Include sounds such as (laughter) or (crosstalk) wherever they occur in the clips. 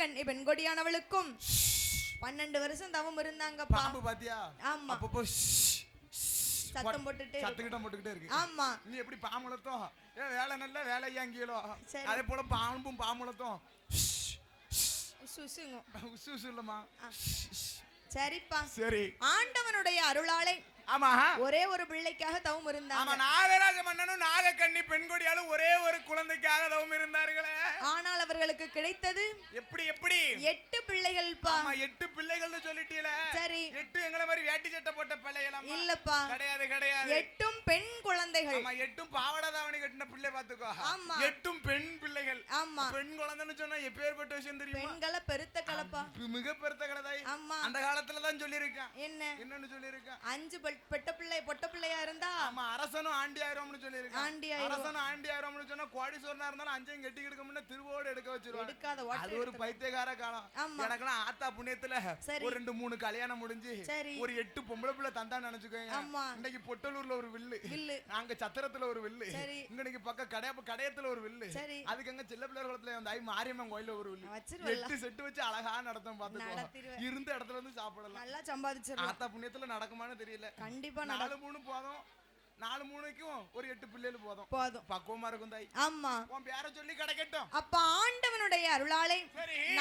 மன்னனுக்கும் நாகக்கண் பெண்கொடியானவளுக்கும். பன்னெண்டு வருஷம் தவம் இருந்தாங்கப்பா. பாம்பு பாத்தியா? ஆமா. அப்பப்போ சத்தம் போட்டுட்டே. சத்துக்கிட்ட போட்டுக்கிட்டே இருக்கு. ஆமா. நீ எப்படி பாம்புலத்தோம் ஏ வேலை நல்ல வேலையா சரி. அதே போல பாம்பும் பாம்புலத்தோம் சுசுங்க உசு இல்லம்மா. சரிப்பா. சரி. ஆண்டவனுடைய அருளாலை ஆமா ஒரே ஒரு பிள்ளைக்காக தவம் ஆமா இருந்தாங்க நாகராஜ மன்னனும் நாகக்கண்ணி பெண்கொடியாலும் ஒரே ஒரு குழந்தைக்காக தவம் இருந்தார்களே. ஆனால் அவர்களுக்கு கிடைத்தது எப்படி எப்படி? எட்டு பிள்ளைகள்ப்பா ஆமா எட்டு பிள்ளைகள்னு சொல்லிட்டீல சரி. எட்டு எங்களை மாதிரி வேட்டி சட்டை போட்ட பிள்ளைகள் இல்லப்பா. கிடையாது கிடையாது. எட்டும் பெண் குழந்தைகள். ஆமா எட்டும் பாவாடை தாவணி கட்டின பிள்ளை பாத்துக்கோ ஆமா. எட்டும் பெண் பிள்ளைகள். ஆமா. பெண் குழந்தைன்னு சொன்னா எப்பேற்பட்ட விஷயம் தெரியுமா? பெண்களை பெருத்த கலப்பா. மிக பெருத்த கலதாய் ஆமா. அந்த காலத்துல தான் சொல்லியிருக்கான். என்ன? என்னன்னு சொல்லியிருக்கான். அஞ்சு பெ- பெட்ட பிள்ளை பொட்ட பிள்ளையா இருந்தா? ஆமா அரசனும் ஆண்டி ஆயிரம்னு சொல்லியிருக்கான். ஆண்டி ஆயிரம். அரசனும் ஆண்டி ஆயிரம்னு சொன்னா கோடீஸ்வரனா இருந்தாலும் அஞ்சையும் கட்டி கிடக்கும்னு திருவோடு எடுக்க வச்சிருவாங்க. எடுக்காத அது ஒரு பைத்தியக்கார காலம். எனக்கெல்லாம் ஆத்தா புண்ணியத்துல. ஒரு ரெண்டு மூணு கல்யாணம் முடிஞ்சு ஒரு எட்டு பொம்பளை பிள்ளை தந்தா நினைச்சுக்கோங்க. ஆமா. இன்னைக்கு பொட்டலூர்ல ஒரு வில்லு. வில்லு. நாங்க சத்திரத்துல ஒரு வில்லு. சரி. இன்னைக்கு பக்கம் கடைய கடையத்துல ஒரு வில்லு. அதுக்கு அங்க சில்ல பிள்ளை குளத்துல அந்த ஐ மாரியம்மன் கோயில்ல ஒரு வில்லு. எட்டு செட்டு வச்சு அழகா நடத்தும் பாத்துக்கோ இருந்த இடத்துல இருந்து சாப்பிடலாம். நல்லா சம்பாதிச்சிடலாம். ஆத்தா புண்ணியத்துல நடக்குமான்னு தெரியல. கண்டிப்பா நாலு மூணு போதும். நாலு மூணுக்கும் ஒரு எட்டு பிள்ளைகள் போதும். போதும். பக்குவமா இருக்கும் தாய். ஆமா. உன் பேரை சொல்லி கிடைக்கட்டும். அப்ப ஆண்டவனுடைய அருளாலை சரி.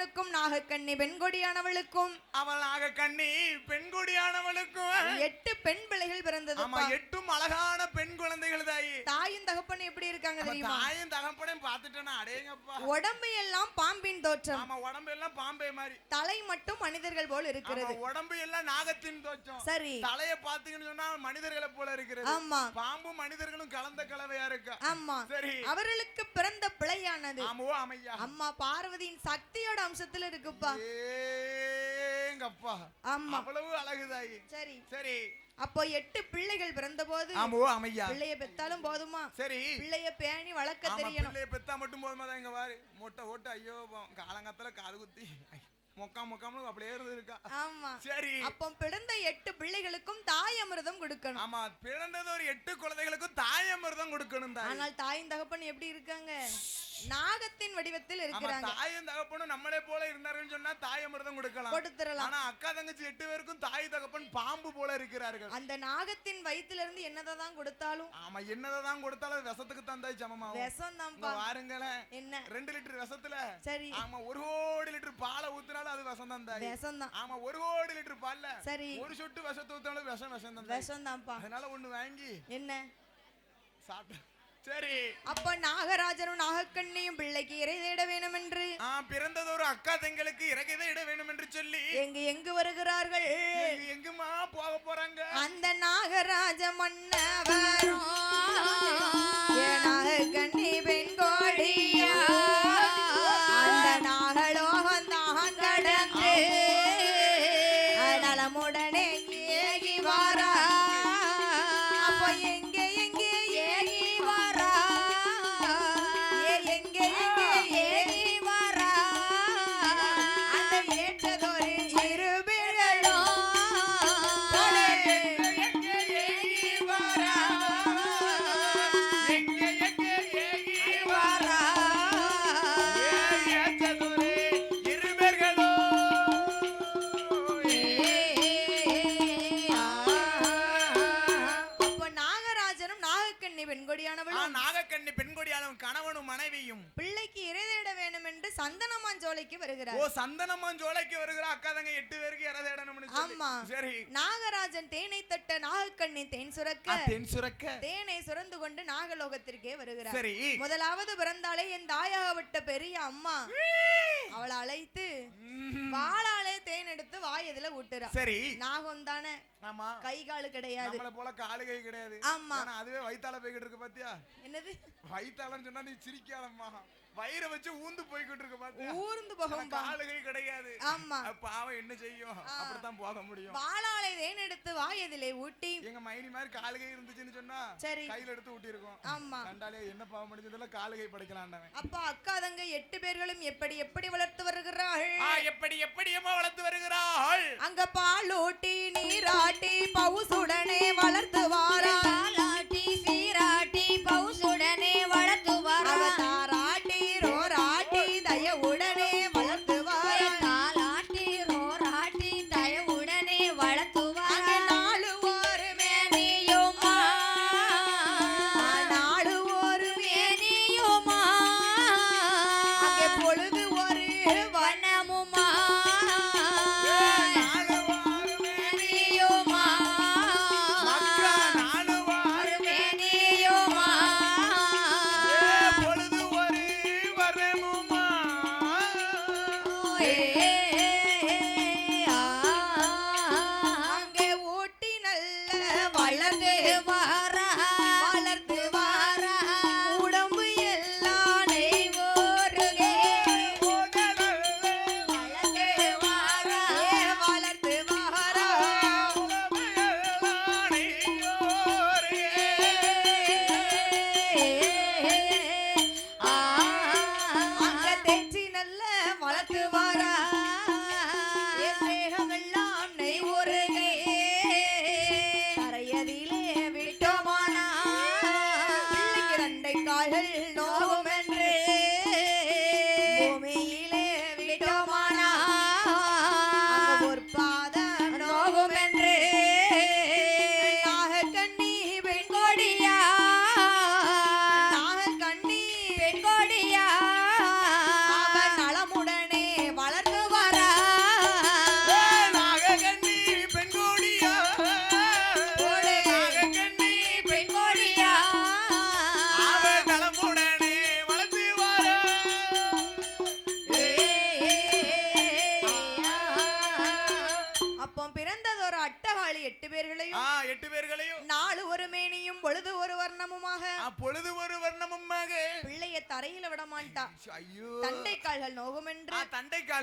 நாகராஜனுக்கும் நாகக்கண்ணி பெண்கொடியானவளுக்கும். அவள் ஆக கண்ணி பெண் கொடியானவளுக்கும் எட்டு பெண் பிள்ளைகள் ஆமா பிறந்ததுப்பா எட்டும் அழகான பெண் குழந்தைகள் தாயி. தாயும் தகப்பன் எப்படி இருக்காங்க தெரியுமா? தாயும் தகப்பனையும் பார்த்துட்டேன்னா அடேங்கப்பா. உடம்பு எல்லாம் பாம்பின் தோற்றம். ஆமா உடம்பு எல்லாம் பாம்பே மாதிரி. தலை மட்டும் மனிதர்கள் போல் இருக்கிறது. உடம்பு எல்லாம் நாகத்தின் தோற்றம். சரி. தலைய பாத்தீங்கன்னு சொன்னா மனிதர்களை போல இருக்கிறது. ஆமா. பாம்பும் மனிதர்களும் கலந்த கலவையா இருக்கா? ஆமா. சரி. அவர்களுக்கு பிறந்த பிள்ளையானது ஆமோ அம்மா பார்வதியின் சக்தியோட அம்சத்துல இருக்குப்பா. ஏங்கப்பா. ஆமா. அவ்வளவு அழகுதாயி. சரி. சரி. அப்போ எட்டு பிள்ளைகள் பிறந்த போது ஆமோ அமையா. பிள்ளைய பெத்தாலும் போதுமா? சரி. பிள்ளைய பேணி வளர்க்க தெரியணும். பிள்ளைய பெத்தா மட்டும் போதுமா தான் இங்க பாரு மொட்டை ஓட்டு ஐயோ காலங்கத்துல காது குத்தி. மொக்கா மொக்காம அப்படியே இருந்து இருக்கா ஆமா. சரி. அப்போ பிறந்த எட்டு பிள்ளைகளுக்கும் தாய் அமிர்தம் கொடுக்கணும். ஆமா பிறந்தது ஒரு எட்டு குழந்தைகளுக்கும் தாயமிர்தம் கொடுக்கணும் தாய். ஆனால் தாயின் தகப்பன் எப்படி இருக்காங்க? நாகத்தின் வடிவத்தில் இருக்கிறாங்க. தாயும் தகப்பனும் நம்மளே போல இருந்தாருன்னு சொன்னா தாயமிர்தம் கொடுக்கலாம். கொடுத்துடலாம். ஆனா அக்கா தங்கச்சி எட்டு பேருக்கும் தாய் தகப்பன் பாம்பு போல இருக்கிறார்கள். அந்த நாகத்தின் வயித்துல இருந்து என்னதான் கொடுத்தாலும்? ஆமா என்னதான் கொடுத்தாலும் விஷத்துக்கு தான் தாய் சமமாகும். விஷம் இங்க தான்ப்பா வாருங்களேன். என்ன? ரெண்டு லிட்டர் விஷத்துல சரி. ஆமா ஒரு கோடி லிட்டர் பாலை ஊத்துனாலும் அது விஷம் தான் தாய். விஷம் தான். ஆமா ஒரு கோடி லிட்டர் பால்ல சரி. ஒரு சொட்டு விஷத்தை ஊத்தினாலும் விஷம் விஷம் தான் தாய். விஷம் தான்ப்பா அதனால ஒண்ணு வாங்கி என்ன? சாப்பிட்டு சரி. அப்ப நாகராஜனும் நாகக்கண்ணியும் பிள்ளைக்கு இறை தேட வேணும் என்று ஆ பிறந்தது ஒரு அக்கா தங்களுக்கு இறக்கைதை இட வேணும் என்று சொல்லி. எங்கு எங்கு வருகிறார்கள்? எங்க- எங்குமா போக போறாங்க? அந்த நாகராஜ மன்னவரும் சரி நாகராஜன் தேனை நாகக்கண்ணி தேன் சுரக்க. தென் சுரக்க. தேனை சுரந்து கொண்டு நாகலோகத்திற்கே வருகிறார். சரி முதலாவது பிறந்தாலே என் தாயாக விட்ட பெரிய அம்மா. அவளை அழைத்து ம், வாளாலே தேன் எடுத்து வாய் இதுல ஊட்டுறா. சரி. நாகம் தானே. ஆமா. கை காலு கிடையாது. நம்மள போல காலு கை கிடையாது. ஆமா. அதுவே வயித்தால போய்கிட்டு இருக்கு பாத்தியா? என்னது? வயித்தாலன்னு சொன்னா நீ சிரிக்காதம்மா. வயிறை வச்சு ஊந்து போய்கிட்டு இருக்கு பாத்தியா? ஊர்ந்து போகும் காலு கை கிடையாது. ஆமா. பாவம் என்ன செய்யும்? அப்படித்தான் போக முடியும். வாளாலை தேன் எடுத்து வாய் இதிலே ஊட்டி. எங்க மைனி மாதிரி காலு கை இருந்துச்சுன்னு சொன்னா சரி. கையில எடுத்து ஊட்டி இருக்கோம் ஆமா. கண்டாலே என்ன பாவம் முடிஞ்சதுல காலு கை படைக்கலாண்டவன் அப்பா அக்கா தங்க எட்டு பேர்களும் எப்படி எப்படி வளர்த்து வருகிறார்கள்? எப்படி எப்படி அம்மா வளர்த்து வருகிறாள் அங்க பாலூட்டி நீராட்டி பவுசுடனே வளர்த்து வாரா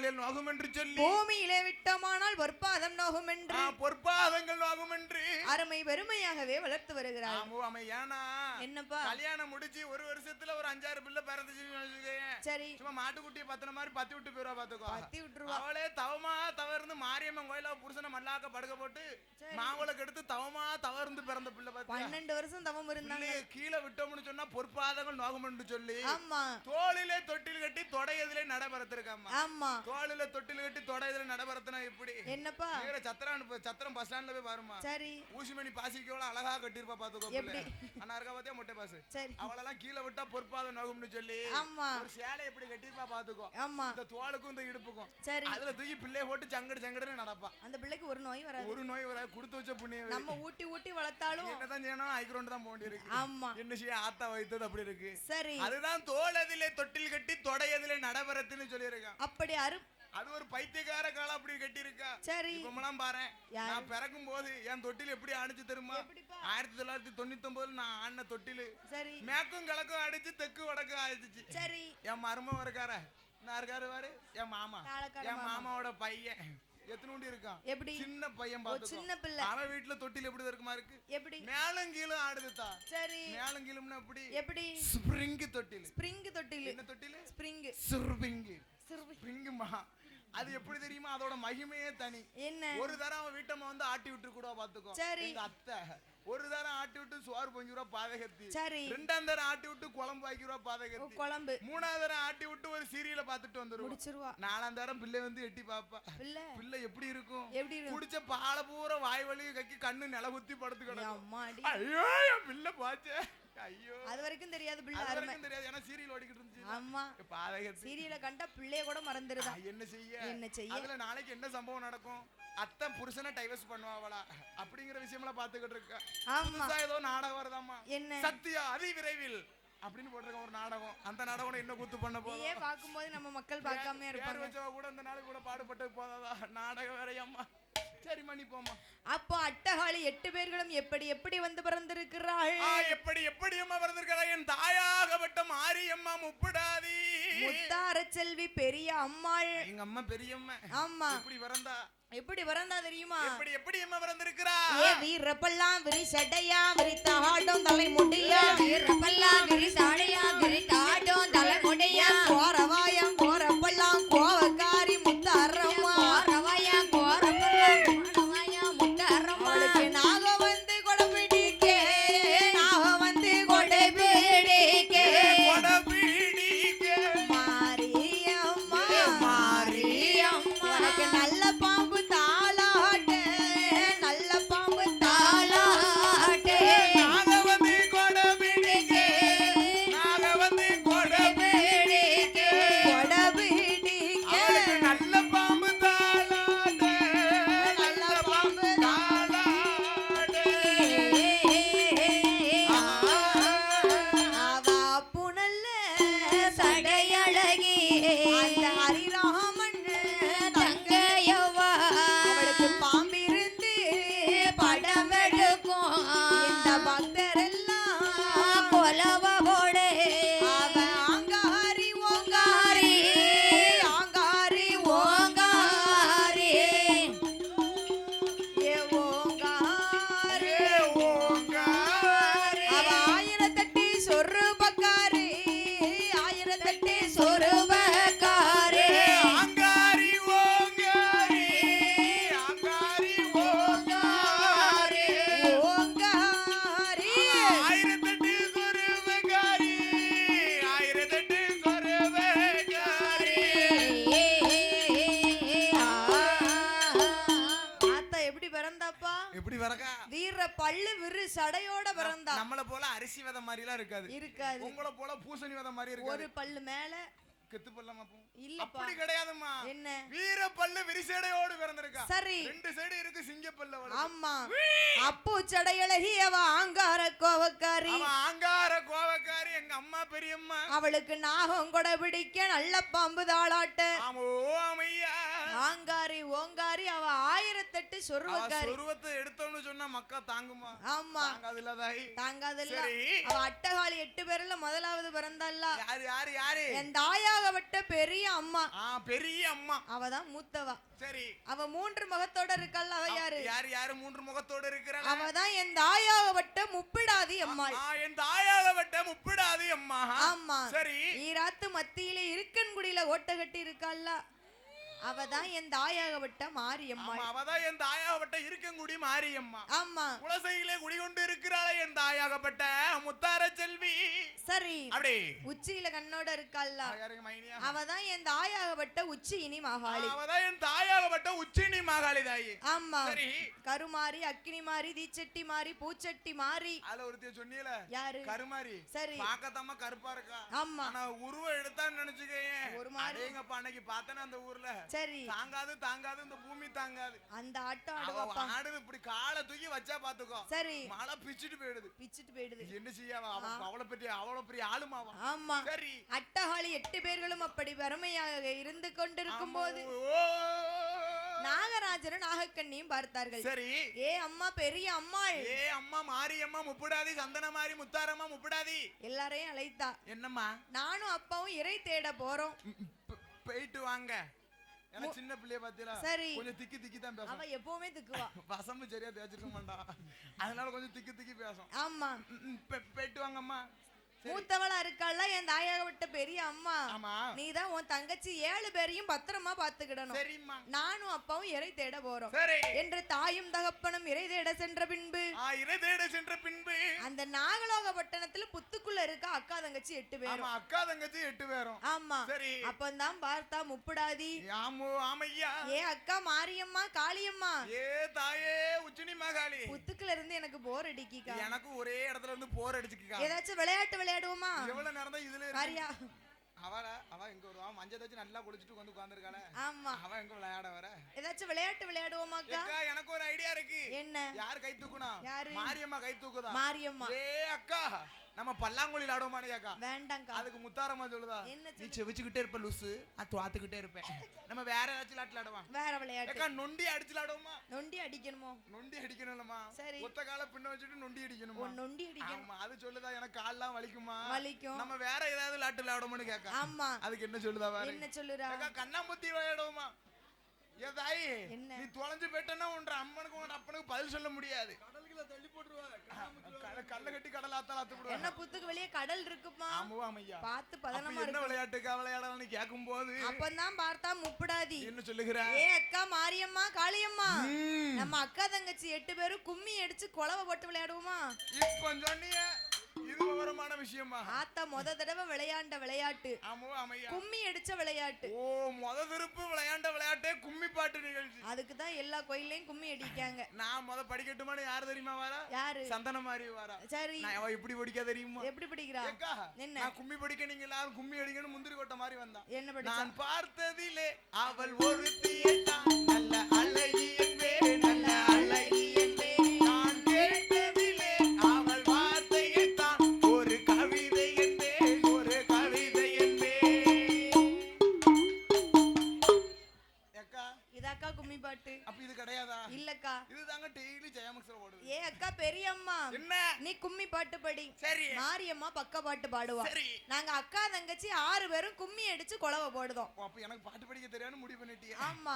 காலில் நோகும் என்று சொல்லி. பூமியிலே விட்டோமானால் பொற்பாதம் ஆ, நோகுமென்று பொற்பாதங்கள் நோகும் என்று அருமை பெருமையாகவே வளர்த்து வருகிறார். என்னப்பா? கல்யாணம் முடிச்சு ஒரு வருஷத்துல ஒரு அஞ்சாறு பிள்ளை வச்சுக்கோயேன். சரி. சும்மா மாட்டுக்குட்டியை பத்தின மாதிரி பத்தி விட்டு போயிருவா பாத்துக்கோ பத்தி விட்டுருவா. அவளே தவமா தவறுந்து மாரியம்மன் கோயில புருஷனை மல்லாக்க படுக்க போட்டு மாவளுக்கு எடுத்து தவமா தவறுந்து பிறந்த பிள்ளை பன்னெண்டு வருஷம் தவம் இருந்தாங்க. கீழே விட்டோம்னு சொன்னா பொற்பாதங்கள் நோகம்னு சொல்லி ஆமா. தோளிலே தொட்டில் கட்டி தொடையதிலே நடைபெறத்திருக்காமா ஆமா. தோளில தொட்டில் கட்டி தொடையதிலே நடைபெறத்தினா எப்படி? என்னப்பா? இவர சத்திரம் சத்திரம் பஸ் ஸ்டாண்ட்ல போய் பாருமா சரி. ஊசிமணி பாசிக்கோல அழகா கட்டிருப்பா பாத்துக்கோ எப்படி? அண்ணா இருக்கா பாத்தியா? மொட்டை பாசு சரி. அவளெல்லாம் கீழே விட்டா பொற்பாதம் நோகும்னு சொல்லி ஆமா. ஒரு சேலை எப்படி கட்டிருப்பா பாத்துக்கோ. ஆமா. இந்த தோளுக்கும் இந்த இடுப்புக்கும். சரி. அதுல தூக்கி பிள்ளைய போட்டு சங்கடு சங்கடுன்னு நடப்பா. அந்த பிள்ளைக்கு ஒரு நோய் வராது. ஒரு நோய் வர கொடுத்து வச்ச புண்ணியம் நம்ம ஊட்டி ஊட்டி வளர்த்தாலும் என்னதான் செய்யணும் ஐக்ரௌண்ட் தான் போக வேண்டியிருக்கு. ஆமா. என்ன செய்ய? ஆத்தா வைத்தது அப்படி இருக்கு. சரி. அதுதான் தோளதிலே தொட்டில் கட்டி தொடையதிலே நடபரத்துன்னு சொல்லியிருக்கான். அப்படி அரு அது ஒரு பைத்தியக்கார காலம் அப்படி கட்டி இருக்கா சரி. இப்பமெல்லாம் பாரு? நான் பிறக்கும் போது என் தொட்டில் எப்படி அடிச்சு எப்படிப்பா? ஆயிரத்தி தொள்ளாயிரத்தி தொண்ணூத்தி ஒன்பதுல நான் ஆடின தொட்டில். சரி. மேற்கும் கிழக்கும் அடிச்சு தெற்கு வடக்கும் அடிச்சு சரி. என் மருமம் இருக்கார நான் இருக்காரு பாரு. என் மாமா. என் மாமா. மாமாவோட பையன். எத்தனோண்டி இருக்கான்? எப்படி? சின்ன பையன் ஓ, பார்த்துக்கோ. சின்ன பிள்ளை. அவன் வீட்டுல தொட்டில் எப்படி இருக்குமா இருக்கு? எப்படி? மேலும் கீழும் ஆடுதுதா சரி. மேலும் கீழும்னா எப்படி? எப்படி? ஸ்ப்ரிங் தொட்டில். ஸ்ப்ரிங் தொட்டில். என்ன தொட்டில்? ஸ்ப்ரிங் சிறுபிங்கு. சிறுவி ஸ்ப்ரிங்குமா? அது எப்படி தெரியுமா? அதோட மகிமையே தனி. என்ன? ஒரு தரம் அவன் வீட்டம்மா வந்து ஆட்டி விட்டு கூட பாத்துக்கோ சரி. எங்க அத்தை ஒரு தரம் ஆட்டி விட்டு சோறு பொங்கி ரூபா பாதகத்தி. சரி. ரெண்டாம் தரம் ஆட்டி விட்டு குழம்பு ஆக்கி ரூபா பாதகத்தி குழம்பு. மூணாவது தரம் ஆட்டி விட்டு ஒரு சீரியலை பார்த்துட்டு வந்துருவோம் முடிச்சிருவா. நாலாம் தரம் பிள்ளை வந்து எட்டி பாப்பா பிள்ளை? பிள்ளை எப்படி இருக்கும்? எப்படி குடிச்ச பாலை பூரா வாய் வலி கக்கி கண்ணு நில குத்தி படுத்து கிடக்கும். அம்மாடி ஐயோ என் பிள்ளை பாச்சே. ஐயோ. அது வரைக்கும் தெரியாது பிள்ளை அது அருமை. வரைக்கும் தெரியாது. ஏன்னா சீரியல் ஓடிக்கிட்டு இருந்துச்சு. ஆமா. பாதகத்தி. சீரியலை கண்டா பிள்ளைய கூட மறந்துருதா? ஆ, என்ன செய்ய? என்ன செய்ய? அதுல நாளைக்கு என்ன சம்பவம் நடக்கும்? அத்தை புருஷனை டைவர்ஸ் பண்ணுவாங்களா அப்படிங்கிற விஷயமெல்லாம் பாத்துக்கிட்டு இருக்க. ஆமா. புதுசா ஏதோ நாடகம் வருதாம்மா. என்ன? சத்யா அதி விரைவில். அப்படின்னு போட்டிருக்க ஒரு நாடகம். அந்த நாடகம் என்ன கூத்து பண்ண போதும். நீயே பார்க்கும்போது நம்ம மக்கள் பார்க்காம பேர் இருப்பாங்க. வச்சவ கூட இந்த நாள் கூட பாடுபட்டு போதாதா? நாடகம் வேறையம்மா. சரி மணி போம்மா. அப்போ அட்டகாளி எட்டு பேர்களும் எப்படி எப்படி வந்து பிறந்திருக்கிறாள் ஆ, எப்படி எப்படி அம்மா பிறந்திருக்கிறா? என் தாயாகப்பட்ட மாரியம்மா முப்பிடாதி. முத்தார செல்வி பெரிய அம்மாள். எங்க அம்மா பெரியம்மா ஆமா. எப்படி பிறந்தா? எப்படி பிறந்தா தெரியுமா? எப்படி எப்படி அம்மா பிறந்திருக்கிறா? ஏ வீரப்பெல்லாம் விரி சடையா விரித்தாடும் தலை முடியா வீரப்பெல்லாம் விரி சடையா விரித்தாடும் தலை முடியா கோரவாயம் மாதிரி எல்லாம் இருக்காது. இருக்காது. உங்கள போல பூசணி விதை மாதிரி இருக்காது. ஒரு பல்லு மேல கெத்து பல்லமா போ இல்லப்பா. அப்படி கிடையாதும்மா. என்ன? வீர பல்லு விரிசடையோடு பிறந்திருக்கா. சரி. ரெண்டு சைடு இருக்கு சிங்க பல்ல ஆமா. அப்போ சடையழகி அவ ஆங்கார கோவக்காரி. ஆங்கார கோவக்காரி எங்க அம்மா பெரியம்மா. அவளுக்கு நாகம் கொடை பிடிக்க நல்ல பாம்பு தாளாட்ட ஆமோ ஆங்காரி ஓங்காரி அவ ஆயிரத்தெட்டு சொருவக்காரி. சொருவத்தை எடுத்தோம்னு சொன்னா மக்கா தாங்குமா? ஆமா. தாங்காதுல்ல தாய் தாங்காதல்ல. சரி. அவ அட்டகாளி எட்டு பேர்ல முதலாவது பிறந்தாள்ல யாரு யாரு யாரு? என் தாயாகப்பட்ட பெரிய அம்மா. ஆ பெரிய அம்மா. அவதான் மூத்தவா. சரி. அவ மூன்று முகத்தோட இருக்கல்ல அவ யாரு? யாரு யாரு மூன்று முகத்தோடு இருக்கிறாங்க அவதான் என் தாயாகப்பட்ட முப்பிடாதி அம்மாள் ஆ, என் தாயாக வட்ட முப்பிடாது அம்மா. ஆமா. சரி. ஈராத்து மத்தியில இருக்கன்குடியில ஓட்ட கட்டி இருக்கல்ல அவதான் என் தாயாகப்பட்ட மாரியம்மாள் ஆமா அவதான் என் தாயாகப்பட்ட இருக்கங்குடி மாரியம்மா. ஆமா. குலசையிலே குடிகொண்டு இருக்கிறாளே என் தாயாகப்பட்ட முத்தார செல்வி. சரி அப்படி. உச்சியில கண்ணோட இருக்கல்ல அவதான் என் தாயாகப்பட்ட உச்சி இனி மகாளி. அவதான் என் தாயாகப்பட்ட உச்சினி மாகாளி தாயி. ஆமா. சரி. கருமாரி அக்கினி மாறி தீச்சட்டி மாறி பூச்சட்டி மாறி. அதுல ஒருத்திய சொன்னீல யாரு? கருமாரி சரி. பாக்கத்தாம கருப்பா இருக்கா? ஆமா. ஆனா உருவம் எடுத்தான்னு நினைச்சுக்கேன் ஒரு மாதிரி. அடேங்கப்பா அன்னைக்கு பார்த்தேன் அந்த ஊர்ல. சரி. தாங்காது தாங்காது இந்த பூமி தாங்காது. அந்த ஆட்டம் ஆடுவாப்பா ஆடுது இப்படி காலை தூக்கி வச்சா பாத்துக்கோ. சரி. மழை பிச்சுட்டு போயிடுது. பிச்சுட்டு போயிடுது. என்ன செய்ய அவ அவ- அவளை அவ்வளவு பெரிய ஆளுமாவா? ஆமா. சரி. அட்டகாளி எட்டு பேர்களும் அப்படி வறுமையாக இருந்து கொண்டிருக்கும் போது. நாகராஜரும் நாகக்கண்ணியும் பார்த்தார்கள். சரி. ஏ அம்மா பெரிய அம்மாள். ஏ அம்மா மாரியம்மா முப்பிடாதி சந்தன மாரி முத்தாரம்மா முப்பிடாதி. எல்லாரையும் அழைத்தா. என்னம்மா? நானும் அப்பாவும் இறை தேட போறோம். போயிட்டு வாங்க. ஏன்னா சின்ன பிள்ளைய பாத்தீங்களா? சரி. கொஞ்சம் திக்கி திக்கி தான் பேசும். அவ எப்பவுமே திக்குவா. (laughs) வசம்பு சரியா தேய்ச்சிருக்க மாட்டான் அதனால கொஞ்சம் திக்கி திக்கி பேசும். ஆமா. போயிட்டு வாங்கம்மா. மூத்தவளா இருக்காள்ல என் தாயாக விட்ட பெரிய அம்மா. நீதான் உன் தங்கச்சி ஏழு பேரையும் பத்திரமா பாத்துக்கிடணும் நானும் அப்பாவும் இறை தேட போறோம். என்று தாயும் தகப்பனும் இறை தேட சென்ற பின்பு இறை தேட சென்ற பின்பு. அந்த நாகலோக பட்டணத்துல புத்துக்குள்ள இருக்க அக்கா தங்கச்சி எட்டு பேரும். அக்கா தங்கச்சி எட்டு பேரும். ஆமா. சரி. அப்பந்தான் பார்த்தா முப்புடாதி. ஏ அக்கா மாரியம்மா காளியம்மா. ஏ தாயே உச்சினி மகாளி. புத்துக்குள்ள இருந்து எனக்கு போர் அடிக்கிக்கா. எனக்கு ஒரே இடத்துல இருந்து போர் அடிச்சுக்கா ஏதாச்சும் விளையாட்டு விளையாடுவோமா? எவ்வளவு நேரம் தான் இதுல? வாரியா அவள அவ எங்க வருவா. மஞ்சள் தச்சு நல்லா குளிச்சுட்டு வந்து உட்காந்துருக்காள ஆமா. அவன் எங்க விளையாட வர? ஏதாச்சும் விளையாட்டு விளையாடுவோமாக்கா அக்கா? எனக்கு ஒரு ஐடியா இருக்கு. என்ன? யார் கை தூக்கணும் யாரு? மாரியம்மா கை தூக்குதா? மாரியம்மா. ஏ அக்கா. நம்ம பல்லாங்குழியில் ஆடுவோமானே அக்கா வேண்டாங்க்கா அதுக்கு முத்தாரம்மா சொல்லுதா? நீ செவிச்சுக்கிட்டே இருப்ப லூசு. நான் துவாத்துக்கிட்டே இருப்பேன். நம்ம வேற ஏதாச்சும் விளையாட்டுல ஆடுவான் வேற விளையாட்டு. நொண்டி அடிச்சு விளையாடுவோமா நொண்டி அடிக்கணுமோ? நொண்டி அடிக்கணும்லமா சரி. ஒத்த கால பின்ன வச்சுட்டு நொண்டி அடிக்கணுமா? நொண்டி அடிக்கணும். அது சொல்லுதா? எனக்கு கால்லாம் வலிக்குமா? வலிக்கும். நம்ம வேற ஏதாவது விளையாட்டு விளையாடுவோம்னு கேட்க ஆமா. அதுக்கு என்ன சொல்லுதா வேற என்ன சொல்லுறா அக்கா கண்ணாம்பூத்தி விளையாடுவோமா? ஏ தாயி என்ன? நீ தொலைஞ்சு போயிட்டேன்னா உன்ற அம்மனுக்கு உன் அப்பனுக்கு பதில் சொல்ல முடியாது. கல்ல- கல்ல கட்டி கடல் ஆத்தால அத்து விடுவாங்க என்ன புத்துக்கு வெளியே கடல் இருக்குமா? ஆமாம் ஐயா பார்த்து பதனமா என்ன விளையாட்டுக்கா விளையாடலாம்னு கேட்கும் போது அப்பந்தான் பார்த்தா முப்புடாதி. என்ன சொல்லுகிற? ஏ அக்கா மாரியம்மா காளியம்மா. நம்ம அக்கா தங்கச்சி எட்டு பேரும் கும்மி அடிச்சு குலவை போட்டு விளையாடுவோமா? இப்ப சொன்னீங்க இது விவரமான விஷயமா? ஆத்தா முத தடவை விளையாண்ட விளையாட்டு. ஆமோ அமையா? கும்மி அடிச்ச விளையாட்டு. ஓ முத திருப்பு விளையாண்ட விளையாட்டே கும்மி பாட்டு நிகழ்ச்சி. அதுக்கு தான் எல்லா கோயில்லையும் கும்மி அடிக்காங்க. நான் முத படிக்கட்டுமான்னு யார் தெரியுமா வரா? யாரு? சந்தன மாதிரி வரா. சரி. நான் அவ இப்படி படிக்க தெரியுமா? எப்படி படிக்கிறா? என்ன? நான் கும்மி படிக்க நீங்க எல்லாரும் கும்மி அடிக்கணும் முந்திரி கொட்டை மாதிரி வந்தான் என்ன படிச்சா? நான் பார்த்ததிலே அவள் ஒருத்தியை தான் நல்ல அழகி பக்க பாட்டு பாடுவா. சரி. நாங்க அக்கா தங்கச்சி ஆறு பேரும் கும்மி அடிச்சு குலவை போடுதோம். அப்ப எனக்கு பாட்டு படிக்க தெரியாதுன்னு முடிவு பண்ணிட்டியா. ஆமா.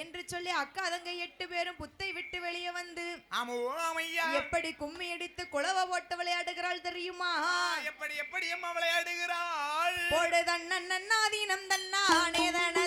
என்று சொல்லி அக்கா தங்க எட்டு பேரும் புத்தை விட்டு வெளியே வந்து எப்படி கும்மி அடித்து குலவை போட்டு விளையாடுகிறாள் தெரியுமா? எப்படி எப்படி அம்மா விளையாடுகிறாள்? போடு தன்னன் நன்னாதீனம் தன்னானே தன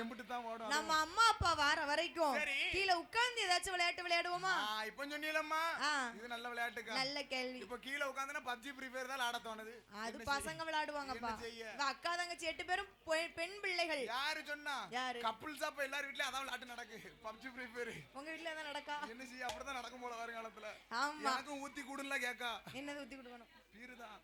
எம்பிட்டு தான் ஓடும் நம்ம அம்மா அப்பா வார வரைக்கும். கீழே உட்கார்ந்து ஏதாச்சும் விளையாட்டு விளையாடுவோமா? இப்ப சொன்னீங்களம்மா ஆ. இது நல்ல விளையாட்டுக்கா? நல்ல கேள்வி. இப்ப கீழே உட்காந்துனா பப்ஜி ஃப்ரீ ஃபயர் தான் ஆட தோணுது. அது பசங்க விளையாடுவாங்கப்பா. அக்கா தங்கச்சி எட்டு பேரும் பெண் பிள்ளைகள்? யாரு சொன்னா? யாரு? கப்புள்ஸ் அப்ப எல்லார் வீட்லயும் அதான் விளையாட்டு நடக்கு. பப்ஜி ஃப்ரீ ஃபயர் உங்க வீட்டுல எதாவது நடக்கா? என்ன செய்ய? அப்படிதான் நடக்கும் போல வருங்காலத்துல. ஆமா. எனக்கும் ஊத்தி கூடுல கேக்கா. என்னது ஊத்தி கொடுக்கணும்? பீருதான்.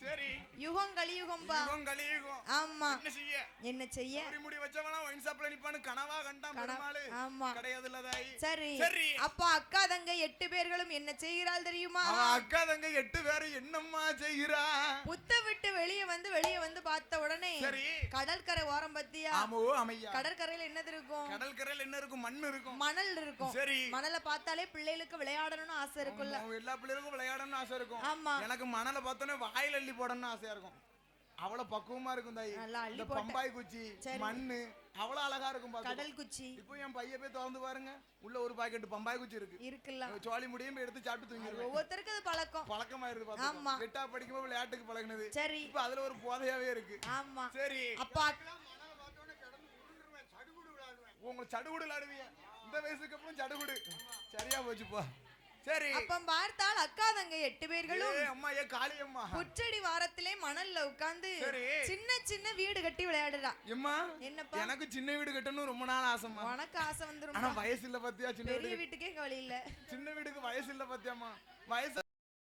சரி. யுகம் கலியுகம்பா யுகம் கலியுகம். ஆமா. என்ன செய்ய? என்ன செய்ய? முடி முடி வச்சவனா ஒயின் ஷாப்ல நிப்பான்னு கனவா கண்டான் பெருமாளு. ஆமா. கிடையாது இல்லதாய் சரி. சரி. அப்பா அக்கா தங்க எட்டு பேர்களும் என்ன செய்கிறாள் தெரியுமா? அக்கா தங்க எட்டு பேரு என்னம்மா செய்கிறா? புத்த விட்டு வெளியே வந்து வெளியே வந்து பார்த்த உடனே சரி. கடற்கரை ஓரம் பத்தியா? ஆமோ அமையா? கடற்கரையில என்னது இருக்கும்? கடல் கரையில என்ன இருக்கும்? மண் இருக்கும். மணல் இருக்கும். சரி. மணலை பார்த்தாலே பிள்ளைகளுக்கு விளையாடணும்னு ஆசை இருக்குல்ல அவங்க எல்லா பிள்ளைகளுக்கும் விளையாடணும்னு ஆசை இருக்கும். ஆமா. எனக்கு மணலை பார்த்தோன்னே வாயில போடணும்னு ஆசையா இருக்கும். அவ்வளவு பக்குவமா இருக்கும் தாய். நல்லா அள்ளி இந்த பம்பாய் குச்சி சரி. மண்ணு அவ்வளவு அழகா இருக்கும் பாத்து கடல் குச்சி. இப்போ என் பைய போய் திறந்து பாருங்க. உள்ள ஒரு பாக்கெட் பம்பாய் குச்சி இருக்கு. இருக்குல்ல. சோழி முடியும் போய் எடுத்து சாப்பிட்டு தூங்கிடுவேன். ஒவ்வொருத்தருக்கும் அது பழக்கம். பழக்கமா இருக்கு ஆமா. பாத்து எட்டா படிக்கும்போது விளையாட்டுக்கு பழகினது. சரி. இப்ப அதுல ஒரு போதையாவே இருக்கு. ஆமா. சரி. அப்பா. உங்களை சடுகுடு விளையாடுவீங்க இந்த வயசுக்கு அப்புறம் சடுகுடு. சரியா போச்சுப்பா. சரி. அப்ப பார்த்தால் அக்கா தங்க எட்டு பேர்களும் அம்மா ஏ காளி அம்மா. புற்றடி வாரத்திலே மணல்ல உட்கார்ந்து. சின்ன சின்ன வீடு கட்டி விளையாடுறா. எம்மா என்னப்பா? எனக்கு சின்ன வீடு கட்டணும் ரொம்ப நாள் ஆசைம்மா உனக்கு ஆசை வந்துரும் ஆனா வயசு இல்ல பாத்தியா சின்ன வீட்டுக்கே கவலை இல்ல. சின்ன வீடுக்கு வயசு இல்ல பாத்தியாம்மா? வயசு